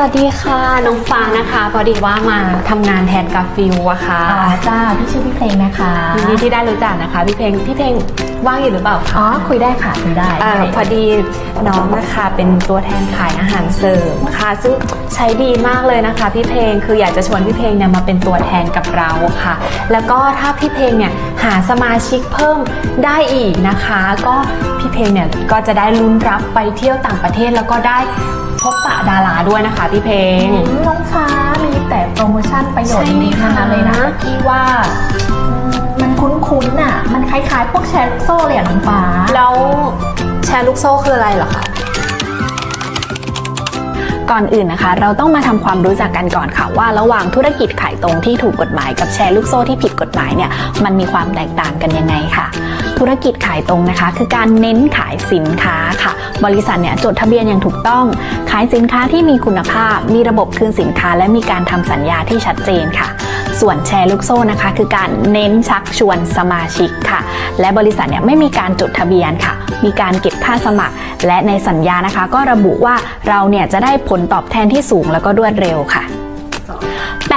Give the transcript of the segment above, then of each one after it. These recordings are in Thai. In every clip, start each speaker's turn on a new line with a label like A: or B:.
A: วัสดีค่ะน้องฟ้านะคะพอดีว่ามาทำงานแทนกาฟิลอะค่ะ
B: อ่าจ้าพี่ชื่อพี่เพลงนะคะ
A: ยินดีที่ได้รู้จักนะคะพี่เพลงพี่เพลงว่างอยู่หรือเปล่า
B: อ๋อ
A: คะ
B: คุยได้ค่ะคุยได้
A: เอ่อพอดีน้องนะคะเป็นตัวแทนขายอาหารเสริมค่ะซึ่งใช้ดีมากเลยนะคะ พี่เพลงคืออยากจะชวนพี่เพลงเนี่ยมาเป็นตัวแทนกับเราค่ะ แล้วก็ถ้าพี่เพลงเนี่ยหาสมาชิกเพิ่มได้อีกนะคะ ก็พี่เพลงเนี่ยก็จะได้ลุ้นรับไปเที่ยวต่างประเทศแล้วก็ได้ พบปะดาราด้วยนะคะพี่เพลง
B: อืมน้องฟ้ามีแต่โปรโมชั่นประโยชน์
A: ใช่ไหม
B: ดีๆทั้งนั้นเลยนะ
A: คะ
B: แต่พี่ว่าอืมมันคุ้นๆน่ะ มันคล้ายๆ พวกแชร์ลูกโซ่เลยอะน้องฟ้า
A: แล้วแชร์ลูกโซ่คืออะไรเหรอคะ
C: ก่อนอื่นนะคะ เราต้องมาทำความรู้จักกันก่อนค่ะ ว่าระหว่างธุรกิจขายตรงที่ถูกกฎหมายกับแชร์ลูกโซ่ที่ผิดกฎหมายเนี่ยมันมีความแตกต่างกันยังไงค่ะ ธุรกิจขายตรงนะคะ คือการเน้นขายสินค้าค่ะ บริษัทเนี่ยจดทะเบียนอย่างถูกต้อง ขายสินค้าที่มีคุณภาพ มีระบบคืนสินค้า และมีการทำสัญญาที่ชัดเจนค่ะ ส่วนแชร์ลูกโซ่นะคะ คือการเน้นชักชวนสมาชิกค่ะ และบริษัทเนี่ยไม่มีการจดทะเบียนค่ะ มีการเก็บค่าสมัคร และในสัญญานะคะ ก็ระบุว่าเราเนี่ยจะได้ผลตอบแทนที่สูงแล้วก็รวดเร็วค่ะ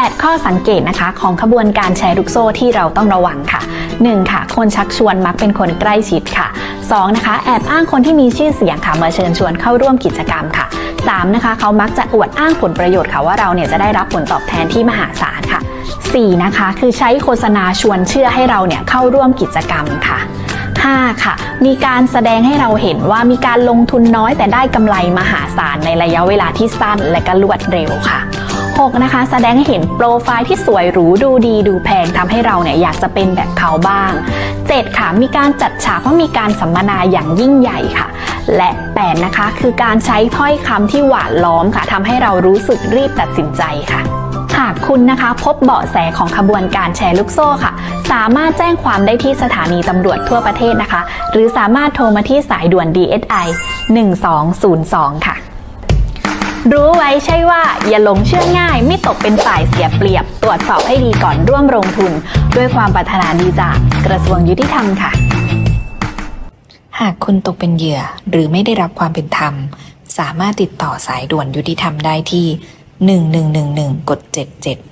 C: 8 ข้อสังเกตนะคะ ของขบวนการแชร์ลูกโซ่ที่เราต้องระวังค่ะ 1. ค่ะ คนชักชวนมักเป็นคนใกล้ชิดค่ะ 2. นะคะ แอบอ้างคนที่มีชื่อเสียงค่ะมาเชิญชวนเข้าร่วมกิจกรรมค่ะ 3. นะคะ เขามักจะอวดอ้างผลประโยชน์ค่ะว่าเราเนี่ยจะได้รับผลตอบแทนที่มหาศาลค่ะ 4. นะคะ คือใช้โฆษณาชวนเชื่อให้เราเนี่ยเข้าร่วมกิจกรรมค่ะ 5. ค่ะ มีการแสดงให้เราเห็นว่ามีการลงทุนน้อยแต่ได้กำไรมหาศาลในระยะเวลาที่สั้นและก็รวดเร็วค่ะ 6. นะคะ แสดงให้เห็นโปรไฟล์ที่สวยหรูดูดีดูแพงทำให้เราเนี่ยอยากจะเป็นแบบเขาบ้าง 7. ค่ะ มีการจัดฉากว่ามีการสัมมนาอย่างยิ่งใหญ่ค่ะ และ 8 นะคะ คือการใช้ถ้อยคำที่หวานล้อมค่ะทำให้เรารู้สึกรีบตัดสินใจค่ะหากคุณนะคะพบเบาะแสของขบวนการแชร์ลูกโซ่ค่ะ สามารถแจ้งความได้ที่สถานีตำรวจทั่วประเทศนะคะ หรือสามารถโทรมาที่สายด่วน DSI 1202 ค่ะ รู้ไว้ใช่ว่าอย่าหลงเชื่อง่าย ไม่ตกเป็นฝ่ายเสียเปรียบ ตรวจสอบให้ดีก่อนร่วมลงทุน ด้วยความปรารถนาดีจากกระทรวงยุติธรรมค่ะ
D: หากคุณตกเป็นเหยื่อหรือไม่ได้รับความเป็นธรรม สามารถติดต่อสายด่วนยุติธรรมได้ที่ 1111กด77